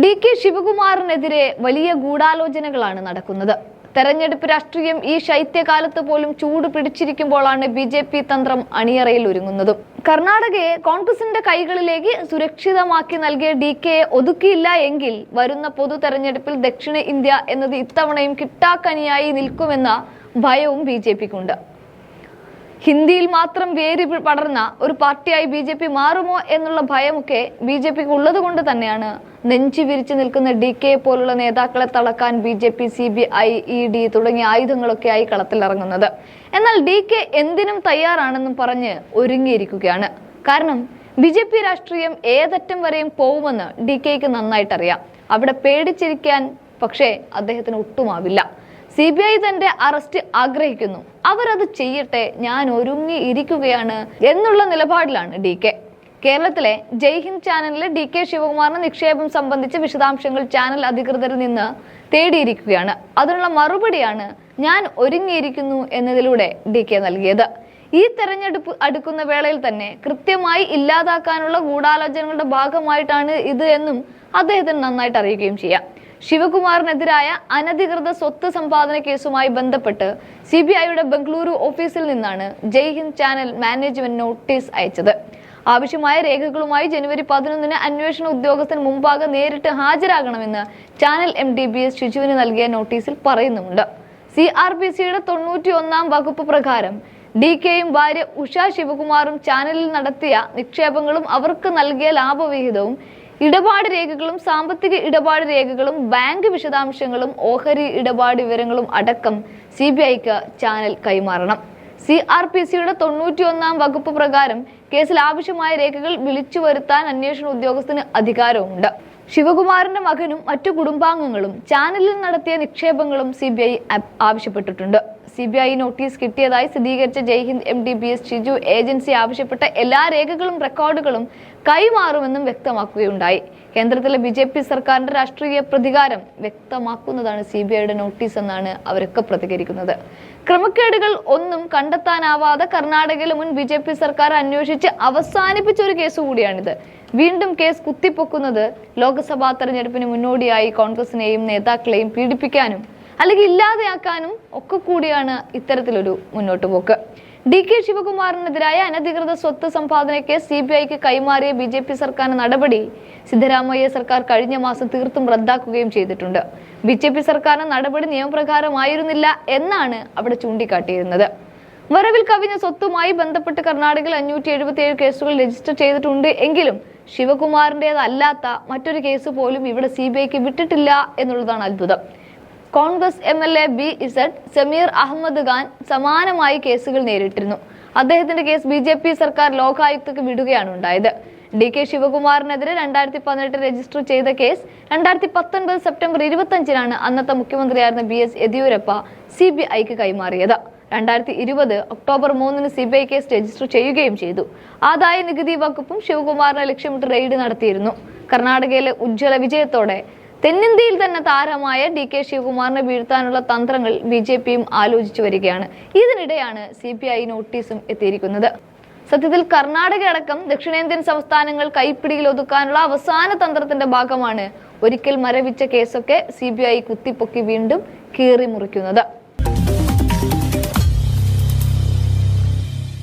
D K ശിവകുമാറിനെതിരെ വലിയ ഗൂഢാലോചനകളാണ് നടക്കുന്നത്. തെരഞ്ഞെടുപ്പ് രാഷ്ട്രീയം ഈ ശൈത്യകാലത്ത് പോലും ചൂട് പിടിച്ചിരിക്കുമ്പോഴാണ് ബി ജെ പി തന്ത്രം അണിയറയിൽ ഒരുങ്ങുന്നതും. കർണാടകയെ കോൺഗ്രസിന്റെ കൈകളിലേക്ക് സുരക്ഷിതമാക്കി നൽകിയ ഡി കെയെ ഒതുക്കിയില്ല എങ്കിൽ വരുന്ന പൊതു തെരഞ്ഞെടുപ്പിൽ ദക്ഷിണ ഇന്ത്യ എന്നത് ഇത്തവണയും കിട്ടാക്കനിയായി നിൽക്കുമെന്ന ഭയവും ബി ജെ പിക്കുണ്ട്. ഹിന്ദിയിൽ മാത്രം വേര് പടർന്ന ഒരു പാർട്ടിയായി ബി ജെ പി മാറുമോ എന്നുള്ള ഭയമൊക്കെ ബി ജെ പിക്ക് ഉള്ളത് കൊണ്ട് തന്നെയാണ്. നെഞ്ചു വിരിച്ചു നിൽക്കുന്ന ഡി കെ പോലുള്ള നേതാക്കളെ തളക്കാൻ B J P C B I E D തുടങ്ങിയ ആയുധങ്ങളൊക്കെ ആയി കളത്തിലിറങ്ങുന്നത്. എന്നാൽ ഡി കെ എന്തിനും തയ്യാറാണെന്നും പറഞ്ഞ് ഒരുങ്ങിയിരിക്കുകയാണ്. കാരണം ബി ജെ പി രാഷ്ട്രീയം ഏതറ്റം വരെയും പോകുമെന്ന് ഡി കെക്ക് നന്നായിട്ടറിയാം. അവിടെ പേടിച്ചിരിക്കാൻ പക്ഷേ അദ്ദേഹത്തിന് ഒട്ടുമാവില്ല. സി ബി ഐ തന്റെ അറസ്റ്റ് ആഗ്രഹിക്കുന്നു. അവരത് ചെയ്യട്ടെ ഞാൻ ഒരുങ്ങി ഇരിക്കുകയാണ് എന്നുള്ള നിലപാടിലാണ് ഡി കെ. കേരളത്തിലെ ജയ്ഹിന്ദ് ചാനലിലെ ഡി കെ ശിവകുമാറിന് നിക്ഷേപം സംബന്ധിച്ച വിശദാംശങ്ങൾ ചാനൽ അധികൃതരിൽ നിന്ന് തേടിയിരിക്കുകയാണ്. അതിനുള്ള മറുപടിയാണ് ഞാൻ ഒരുങ്ങിയിരിക്കുന്നു എന്നതിലൂടെ ഡി കെ നൽകിയത്. ഈ തെരഞ്ഞെടുപ്പ് അടുക്കുന്ന വേളയിൽ തന്നെ കൃത്യമായി ഇല്ലാതാക്കാനുള്ള ഗൂഢാലോചനകളുടെ ഭാഗമായിട്ടാണ് ഇത് എന്നും അദ്ദേഹത്തിന് നന്നായിട്ട് അറിയുകയും ചെയ്യാം. ശിവകുമാറിനെതിരായ അനധികൃത സ്വത്ത് സമ്പാദന കേസുമായി ബന്ധപ്പെട്ട് സി ബി ഐയുടെ ബംഗളൂരു ഓഫീസിൽ നിന്നാണ് Jai Hind channel management notice അയച്ചത്. ആവശ്യമായ രേഖകളുമായി ജനുവരി പതിനൊന്നിന് അന്വേഷണ ഉദ്യോഗസ്ഥൻ മുമ്പാകെ നേരിട്ട് ഹാജരാകണമെന്ന് channel M D B S ഷിജുവിന് നൽകിയ നോട്ടീസിൽ പറയുന്നുമുണ്ട്. സി ആർ പി സിയുടെ തൊണ്ണൂറ്റി ഒന്നാം വകുപ്പ് പ്രകാരം ഡി കെയും ഭാര്യ ഉഷ ശിവകുമാറും ചാനലിൽ നടത്തിയ നിക്ഷേപങ്ങളും അവർക്ക് നൽകിയ ലാഭവിഹിതവും ഇടപാട് രേഖകളും സാമ്പത്തിക ഇടപാട് രേഖകളും ബാങ്ക് വിശദാംശങ്ങളും ഓഹരി ഇടപാട് വിവരങ്ങളും അടക്കം സി ബി ഐക്ക് ചാനൽ കൈമാറണം. സി ആർ പി സിയുടെ തൊണ്ണൂറ്റി ഒന്നാം വകുപ്പ് പ്രകാരം കേസിൽ ആവശ്യമായ രേഖകൾ വിളിച്ചു വരുത്താൻ അന്വേഷണ ഉദ്യോഗസ്ഥന് അധികാരവുമുണ്ട്. ശിവകുമാറിന്റെ മകനും മറ്റു കുടുംബാംഗങ്ങളും ചാനലിൽ നടത്തിയ നിക്ഷേപങ്ങളും സി ആവശ്യപ്പെട്ടിട്ടുണ്ട്. സി ബി ഐ നോട്ടീസ് കിട്ടിയതായി സ്ഥിരീകരിച്ച Jaihind M D B S Shiju agency ആവശ്യപ്പെട്ട എല്ലാ രേഖകളും റെക്കോർഡുകളും കൈമാറുമെന്നും വ്യക്തമാക്കുകയുണ്ടായി. കേന്ദ്രത്തിലെ ബി ജെ പി സർക്കാരിന്റെ രാഷ്ട്രീയ പ്രതികാരം വ്യക്തമാക്കുന്നതാണ് സി ബി ഐയുടെ നോട്ടീസ് എന്നാണ് അവരൊക്കെ പ്രതികരിക്കുന്നത്. ക്രമക്കേടുകൾ ഒന്നും കണ്ടെത്താനാവാതെ കർണാടകയിലെ മുൻ ബി ജെ പി സർക്കാർ അന്വേഷിച്ച് അവസാനിപ്പിച്ച ഒരു കേസ് കൂടിയാണിത്. വീണ്ടും കേസ് കുത്തിപ്പൊക്കുന്നത് ലോക്സഭാ തെരഞ്ഞെടുപ്പിന് മുന്നോടിയായി കോൺഗ്രസിനെയും നേതാക്കളെയും പീഡിപ്പിക്കാനും അല്ലെങ്കിൽ ഇല്ലാതെയാക്കാനും ഒക്കെ കൂടിയാണ് ഇത്തരത്തിലൊരു മുന്നോട്ട് പോക്ക് ഡി കെ ശിവകുമാറിനെതിരായ അനധികൃത സ്വത്ത് സമ്പാദന കേസ് സി ബി ഐക്ക് കൈമാറിയ ബി ജെ പി സർക്കാർ നടപടി സിദ്ധരാമയ്യ സർക്കാർ കഴിഞ്ഞ മാസം തീർത്തും റദ്ദാക്കുകയും ചെയ്തിട്ടുണ്ട്. ബി ജെ പി സർക്കാരിന്റെ നടപടി നിയമപ്രകാരമായിരുന്നില്ല എന്നാണ് അവിടെ ചൂണ്ടിക്കാട്ടിയിരുന്നത്. വരവിൽ കവിഞ്ഞ സ്വത്തുമായി ബന്ധപ്പെട്ട് കർണാടകയിൽ അഞ്ഞൂറ്റി എഴുപത്തിയേഴ് കേസുകൾ രജിസ്റ്റർ ചെയ്തിട്ടുണ്ട് എങ്കിലും ശിവകുമാറിന്റേതല്ലാത്ത മറ്റൊരു കേസ് പോലും ഇവിടെ സി ബി ഐക്ക് വിട്ടിട്ടില്ല എന്നുള്ളതാണ് അത്ഭുതം. Congress M L A B Z Sameer Ahmed Khan സമാനമായി കേസുകൾ നേരിട്ടിരുന്നു. അദ്ദേഹത്തിന്റെ കേസ് ബി ജെ പി സർക്കാർ ലോകായുക്തക്ക് വിടുകയാണ് ഉണ്ടായത്. ഡി കെ ശിവകുമാറിനെതിരെ രണ്ടായിരത്തി പതിനെട്ട് രജിസ്റ്റർ ചെയ്ത കേസ് രണ്ടായിരത്തി പത്തൊൻപത് സെപ്റ്റംബർ ഇരുപത്തി അഞ്ചിനാണ് അന്നത്തെ മുഖ്യമന്ത്രിയായിരുന്ന B S Yediyurappa C B ഐക്ക് കൈമാറിയത്. രണ്ടായിരത്തി ഇരുപത് ഒക്ടോബർ മൂന്നിന് C B I case register ചെയ്യുകയും ചെയ്തു. ആദായ നികുതി വകുപ്പും ശിവകുമാറിനെ ലക്ഷ്യമിട്ട് റെയ്ഡ് നടത്തിയിരുന്നു. കർണാടകയിലെ ഉജ്ജ്വല വിജയത്തോടെ തെന്നിന്ത്യയിൽ തന്നെ താരമായ ഡി കെ ശിവകുമാറിനെ വീഴ്ത്താനുള്ള തന്ത്രങ്ങൾ ബി ജെ പിയും ആലോചിച്ചു വരികയാണ്. ഇതിനിടെയാണ് സി ബി ഐ നോട്ടീസും എത്തിയിരിക്കുന്നത്. സത്യത്തിൽ കർണാടക അടക്കം ദക്ഷിണേന്ത്യൻ സംസ്ഥാനങ്ങൾ കൈപ്പിടിയിൽ ഒതുക്കാനുള്ള അവസാന തന്ത്രത്തിന്റെ ഭാഗമാണ് ഒരിക്കൽ മരവിച്ച കേസൊക്കെ സി ബി ഐ കുത്തിപ്പൊക്കി വീണ്ടും കീറി മുറിക്കുന്നത്